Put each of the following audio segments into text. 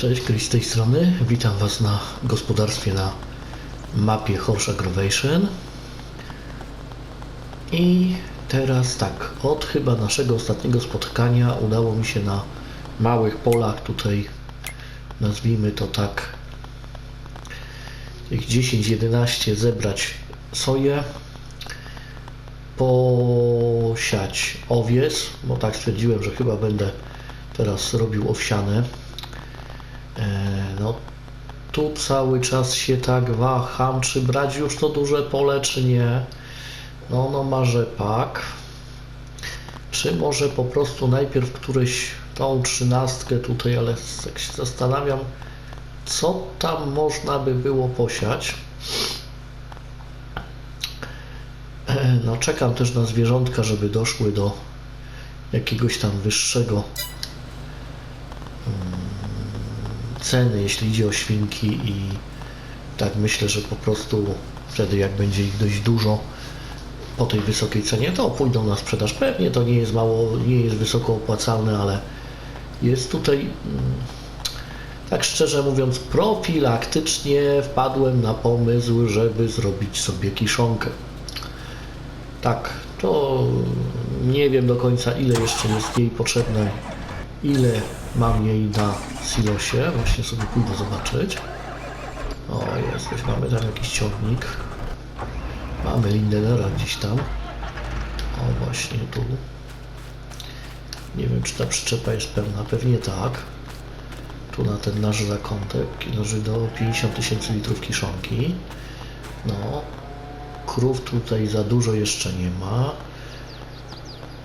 Cześć, Chris z tej strony. Witam Was na gospodarstwie na mapie Horse Aggravation. I teraz tak, od chyba naszego ostatniego spotkania udało mi się na małych polach tutaj, nazwijmy to tak, tych 10-11 zebrać soję, posiać owiec, bo tak stwierdziłem, że chyba będę teraz robił owsiane. E, No tu cały czas się tak waham, czy brać już to duże pole, czy nie. No, no ma rzepak. Czy może po prostu najpierw któreś tą trzynastkę tutaj, ale tak się zastanawiam, co tam można by było posiać. E, No czekam też na zwierzątka, żeby doszły do jakiegoś tam wyższego ceny, jeśli idzie o świnki i tak myślę, że po prostu wtedy jak będzie ich dość dużo po tej wysokiej cenie, to pójdą na sprzedaż. Pewnie to nie jest mało, nie jest wysoko opłacalne, ale jest tutaj mm, tak szczerze mówiąc profilaktycznie wpadłem na pomysł, żeby zrobić sobie kiszonkę. Tak, to nie wiem do końca ile jeszcze jest jej potrzebne, ile mam jej na silosie. Właśnie sobie pójdę zobaczyć. O, jest, coś mamy tam jakiś ciągnik. Mamy Lindenera gdzieś tam. O, właśnie tu. Nie wiem, czy ta przyczepa jest pełna. Pewnie tak. Tu na ten nasz zakątek leży do 50 tysięcy litrów kiszonki. No, krów tutaj za dużo jeszcze nie ma.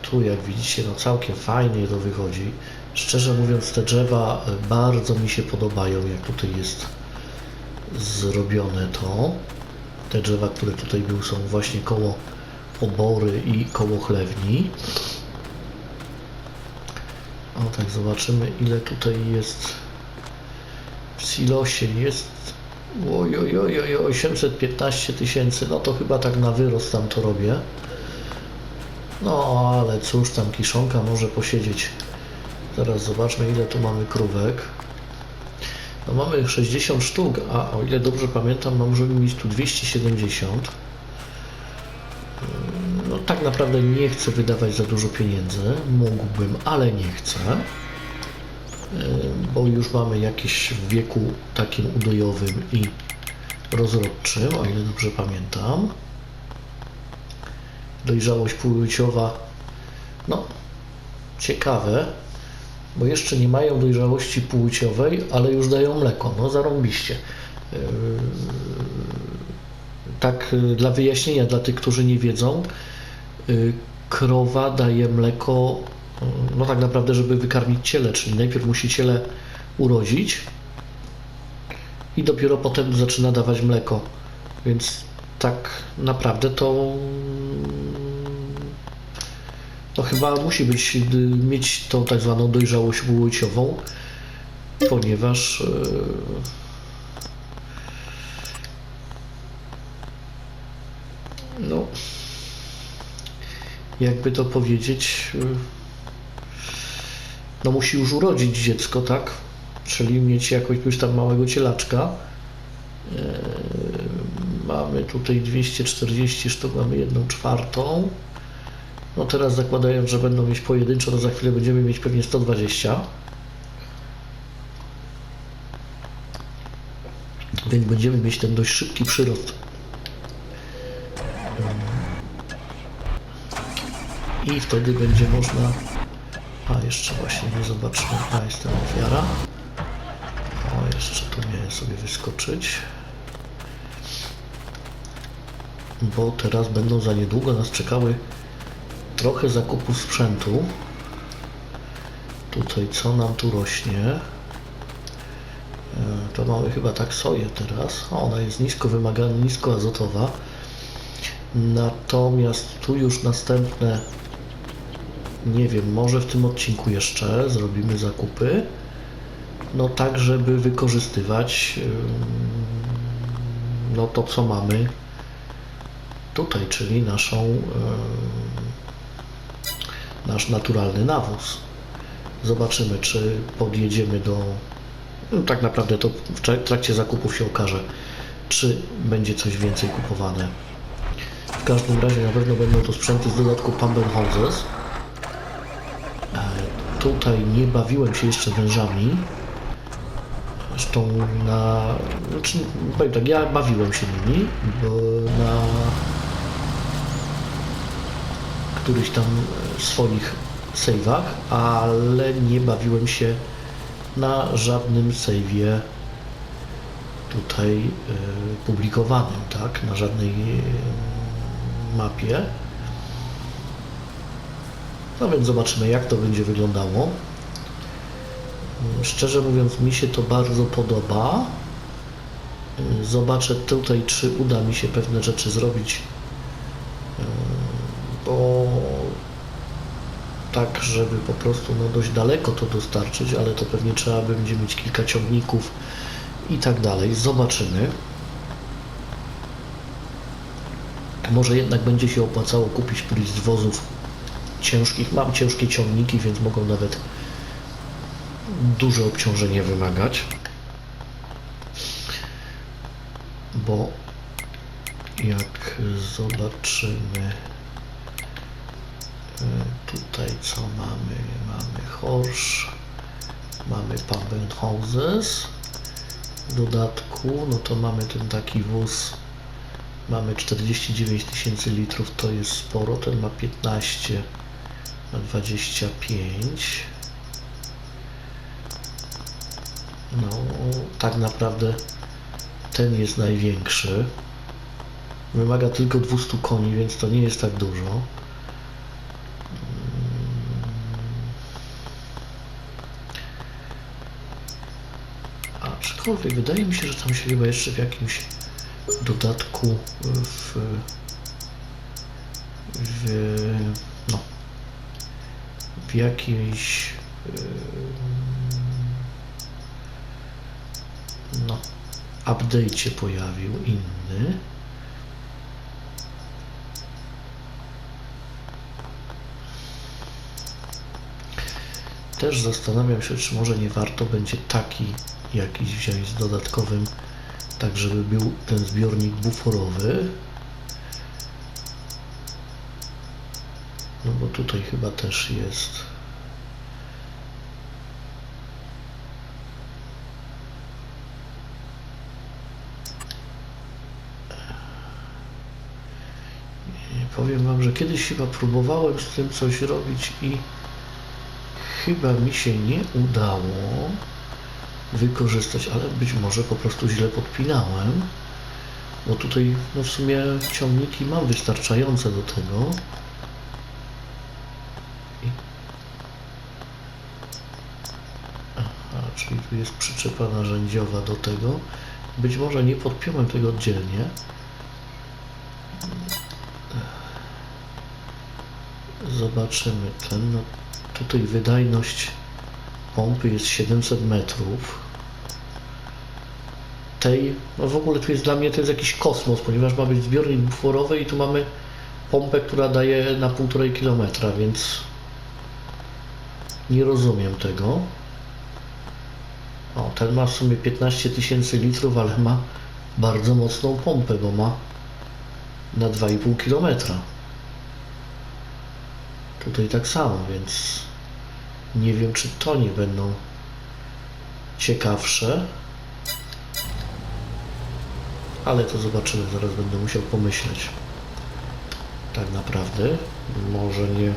Tu jak widzicie, no całkiem fajnie to wychodzi. Szczerze mówiąc, te drzewa bardzo mi się podobają, jak tutaj jest zrobione to. Te drzewa, które tutaj były, są właśnie koło obory i koło chlewni. O tak, zobaczymy ile tutaj jest w silosie. Jest oj, oj, oj, oj, 815 tysięcy. No to chyba tak na wyrost tam to robię. No ale cóż, tam kiszonka może posiedzieć. Zaraz zobaczmy ile tu mamy krówek. No mamy 60 sztuk, a o ile dobrze pamiętam, no możemy mieć tu 270. Mm, No tak naprawdę nie chcę wydawać za dużo pieniędzy. Mógłbym, ale nie chcę. Bo już mamy jakieś w wieku takim udojowym i rozrodczym, o ile dobrze pamiętam. Dojrzałość płciowa, no ciekawe, bo jeszcze nie mają dojrzałości płciowej, ale już dają mleko. No zarąbiście. Yy, Tak yy, dla wyjaśnienia dla tych, którzy nie wiedzą, yy, krowa daje mleko no tak naprawdę, żeby wykarmić ciele, czyli najpierw musi ciele urodzić i dopiero potem zaczyna dawać mleko. Więc tak naprawdę to to chyba musi być, mieć tą tak zwaną dojrzałość płciową, ponieważ yy, no jakby to powiedzieć yy, no musi już urodzić dziecko, tak? Czyli mieć jakiegoś tam małego cielaczka. Yy, mamy tutaj 240 sztuk, mamy jedną czwartą. No teraz zakładając, że będą mieć pojedynczo, to za chwilę będziemy mieć pewnie 120. Więc będziemy mieć ten dość szybki przyrost. I wtedy będzie można... A, jeszcze właśnie nie zobaczmy. A, jest ta ofiara. O, jeszcze tu miałem sobie wyskoczyć. Bo teraz będą za niedługo nas czekały trochę zakupu sprzętu. Tutaj co nam tu rośnie? E, To mamy chyba tak soję teraz. Ona jest nisko wymagana, nisko azotowa. Natomiast tu już następne, nie wiem, może w tym odcinku jeszcze zrobimy zakupy. No tak, żeby wykorzystywać no to co mamy tutaj, czyli naszą nasz naturalny nawóz. Zobaczymy, czy podjedziemy do No, tak naprawdę to w tra- trakcie zakupów się okaże, czy będzie coś więcej kupowane. W każdym razie na pewno będą to sprzęty z dodatku Pump Houses. E, Tutaj nie bawiłem się jeszcze wężami. Zresztą na... Znaczy, powiem tak, ja bawiłem się nimi, bo na którychś tam e, swoich save'ach, ale nie bawiłem się na żadnym save'ie tutaj e, publikowanym, tak? Na żadnej e, mapie. No więc zobaczymy, jak to będzie wyglądało. Szczerze mówiąc, mi się to bardzo podoba. Zobaczę tutaj, czy uda mi się pewne rzeczy zrobić, bo tak, żeby po prostu no, dość daleko to dostarczyć, ale to pewnie trzeba będzie mieć kilka ciągników i tak dalej. Zobaczymy. Może jednak będzie się opłacało kupić któryś z wozów ciężkich. Mam ciężkie ciągniki, więc mogą nawet duże obciążenie wymagać. Bo jak zobaczymy tutaj co mamy, mamy Horsch, mamy Pump Houses w dodatku, no to mamy ten taki wóz mamy 49 tysięcy litrów, to jest sporo, ten ma 15 na 25 no tak naprawdę ten jest największy. Wymaga tylko 200 koni, więc to nie jest tak dużo aczkolwiek wydaje mi się, że tam się chyba jeszcze w jakimś dodatku w, w no w jakiejś yy, no update się pojawił inny. Też zastanawiam się, czy może nie warto będzie taki jakiś wziąć z dodatkowym tak żeby był ten zbiornik buforowy. No bo tutaj chyba też jest. Powiem wam, że kiedyś chyba próbowałem z tym coś robić i chyba mi się nie udało wykorzystać, ale być może po prostu źle podpinałem, bo tutaj no w sumie ciągniki mam wystarczające do tego. Aha, czyli tu jest przyczepa narzędziowa do tego. Być może nie podpiąłem tego oddzielnie. Zobaczymy ten. No, tutaj wydajność pompy jest 700 metrów. Tej, no w ogóle tu jest dla mnie to jest jakiś kosmos, ponieważ ma być zbiornik buforowy i tu mamy pompę, która daje na 1,5 kilometra, więc nie rozumiem tego. O, ten ma w sumie 15 tysięcy litrów, ale ma bardzo mocną pompę, bo ma na 2,5 kilometra. Tutaj tak samo, więc nie wiem, czy to nie będą ciekawsze. Ale to zobaczymy, zaraz będę musiał pomyśleć. Tak naprawdę, może nie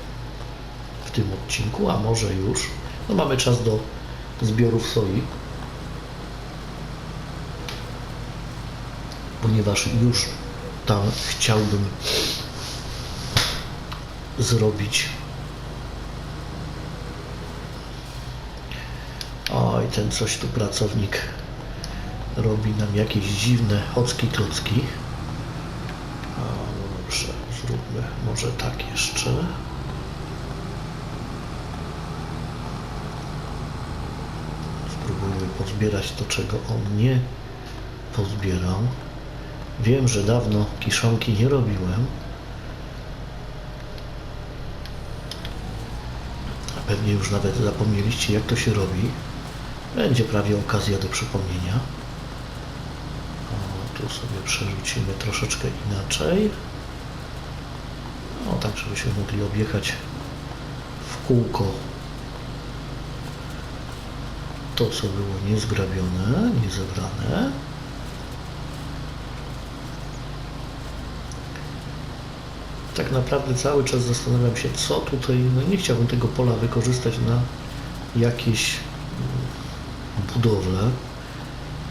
w tym odcinku, a może już. No mamy czas do zbiorów soi. Ponieważ już tam chciałbym zrobić Oj, ten coś tu pracownik robi nam jakieś dziwne chocki klocki. A, dobrze, zróbmy może tak jeszcze. Spróbujmy pozbierać to, czego on nie pozbierał. Wiem, że dawno kiszonki nie robiłem. Pewnie już nawet zapomnieliście, jak to się robi. Będzie prawie okazja do przypomnienia. Tu sobie przerzucimy troszeczkę inaczej. O, tak, żebyśmy mogli objechać w kółko to, co było niezgrabione, niezebrane. Tak naprawdę cały czas zastanawiam się, co tutaj, no nie chciałbym tego pola wykorzystać na jakieś mm, budowle,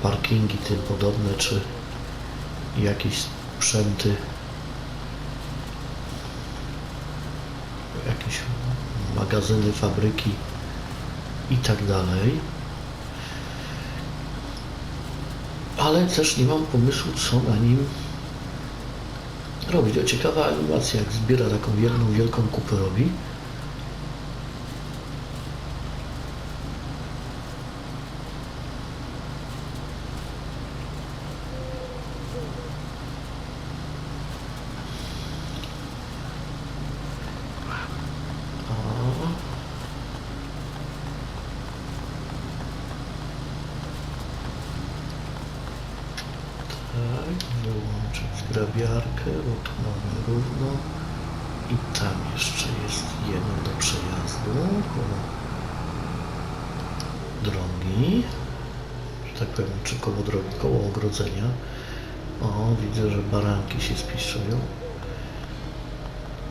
parkingi tym podobne, czy jakieś sprzęty, jakieś magazyny, fabryki i tak dalej. Ale też nie mam pomysłu, co na nim robić. O, ciekawa animacja, jak zbiera taką jedną wielką kupę robi. Wyłączyć zgrabiarkę, bo tu mamy równo. I tam jeszcze jest jedno do przejazdu koło drogi. Że tak powiem, czy koło drogi, koło ogrodzenia. O, widzę, że baranki się spisują.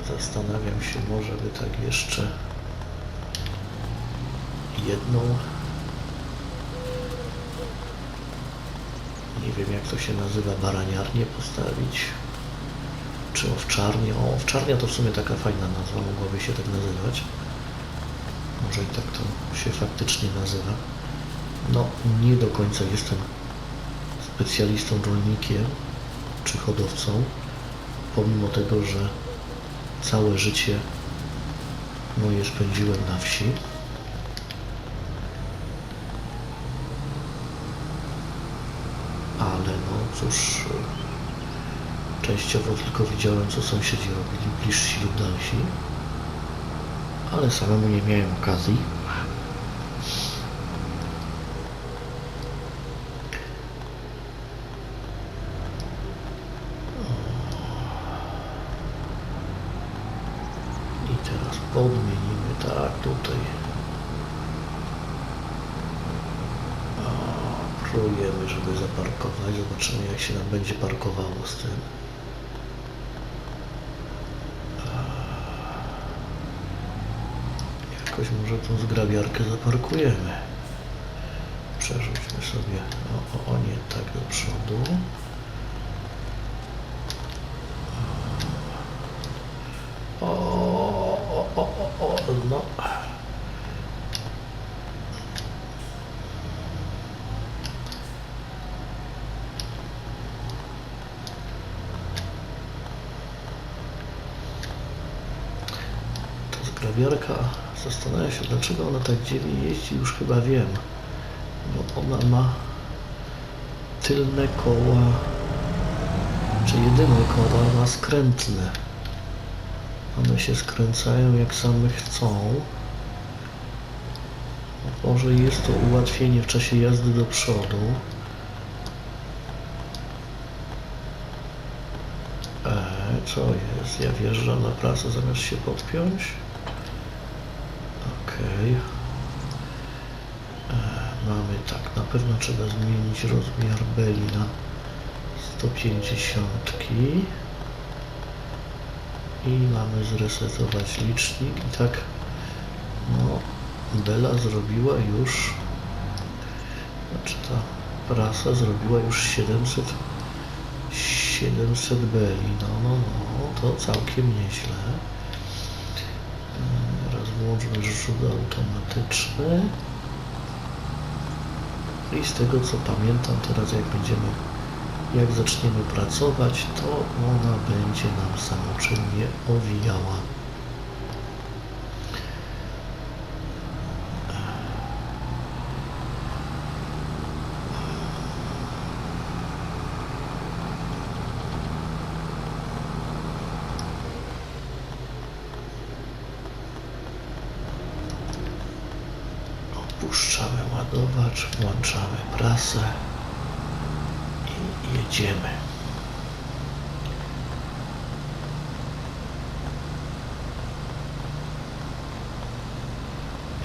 Zastanawiam się, może by tak jeszcze jedną nie wiem jak to się nazywa, baraniarnię postawić, czy owczarnię. O, owczarnia to w sumie taka fajna nazwa, mogłaby się tak nazywać. Może i tak to się faktycznie nazywa. No, nie do końca jestem specjalistą rolnikiem czy hodowcą, pomimo tego, że całe życie moje spędziłem na wsi. ale no cóż, częściowo tylko widziałem, co sąsiedzi robili, bliżsi lub dalsi, ale samemu nie miałem okazji. I teraz podmienimy, tak, tutaj. Próbujemy, żeby zaparkować. Zobaczymy, jak się nam będzie parkowało z tym. Jakoś może tą zgrabiarkę zaparkujemy. Przerzućmy sobie. O, o, o nie, tak do przodu. O, o, o, o, o, no. Zgrabiarka, zastanawiam się, dlaczego ona tak dziwnie jeździ, już chyba wiem. Bo ona ma tylne koła, czy jedyne koła ma skrętne. One się skręcają jak same chcą. Może jest to ułatwienie w czasie jazdy do przodu. E, co jest? Ja wjeżdżam na prasę zamiast się podpiąć. E, Mamy tak, na pewno trzeba zmienić rozmiar beli na 150 i mamy zresetować licznik. I tak no Bela zrobiła już znaczy ta prasa zrobiła już 700 700 beli. No no no to całkiem nieźle Włączmy rzut automatyczny. I z tego co pamiętam teraz jak będziemy jak zaczniemy pracować to ona będzie nam samoczynnie owijała Ładowacz, włączamy prasę i jedziemy.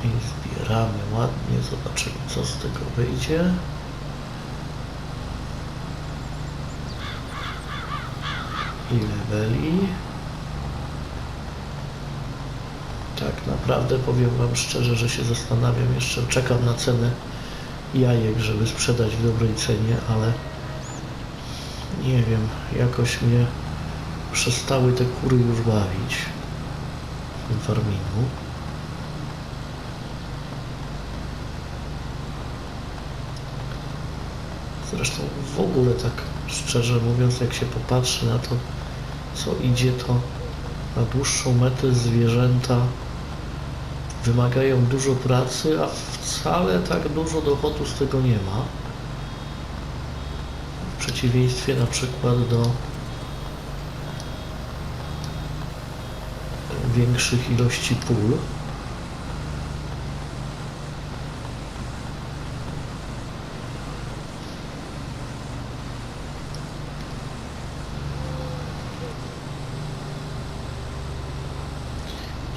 I zbieramy ładnie, zobaczymy co z tego wyjdzie. I leveli. Tak naprawdę powiem Wam szczerze, że się zastanawiam jeszcze, czekam na cenę jajek, żeby sprzedać w dobrej cenie, ale nie wiem, jakoś mnie przestały te kury już bawić w tym farmingu. Zresztą w ogóle tak szczerze mówiąc, jak się popatrzy na to, co idzie, to na dłuższą metę zwierzęta wymagają dużo pracy, a wcale tak dużo dochodu z tego nie ma. W przeciwieństwie na przykład do większych ilości pól.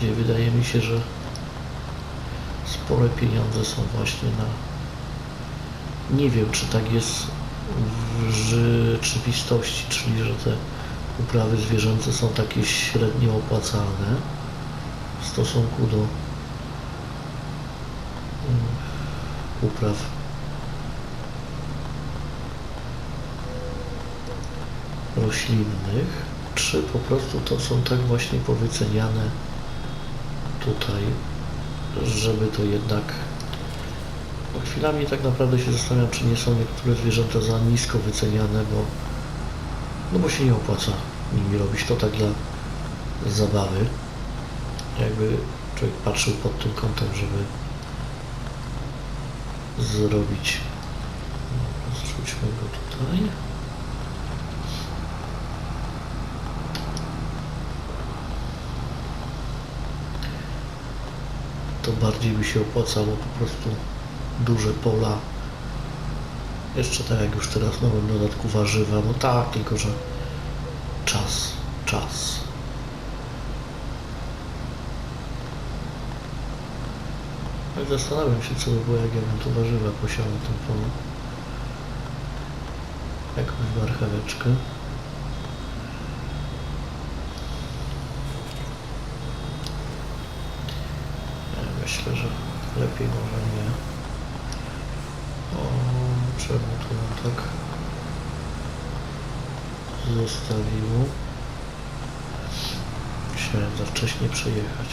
gdzie wydaje mi się, że spore pieniądze są właśnie na. Nie wiem, czy tak jest w rzeczywistości, czyli że te uprawy zwierzęce są takie średnio opłacalne w stosunku do mm, upraw roślinnych, czy po prostu to są tak właśnie powyceniane tutaj, żeby to jednak bo chwilami tak naprawdę się zastanawiam, czy nie są niektóre zwierzęta za nisko wyceniane, bo no bo się nie opłaca nimi robić to tak dla zabawy. Jakby człowiek patrzył pod tym kątem, żeby zrobić no, zrzućmy go tutaj. To bardziej by się opłacało po prostu duże pola. Jeszcze tak jak już teraz nowym dodatku warzywa, no tak, tylko że czas, czas. Ale zastanawiam się, co by było, jak ja bym warzywa posiał na tym polu. Jakąś marcheweczkę. Ja Myślę, że lepiej może nie. O, czemu to nam tak zostawiło? Musiałem za wcześnie przejechać.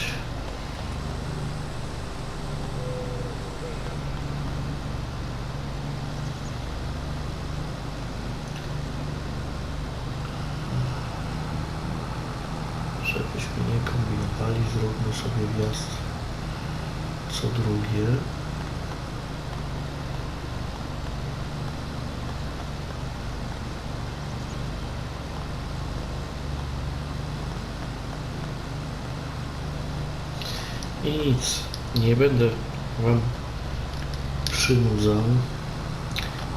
Żebyśmy nie kombinowali, zróbmy sobie wjazd co drugie. I nic, nie będę Wam przynudzał.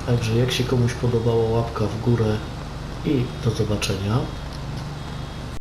Także jak się komuś podobała łapka w górę i do zobaczenia.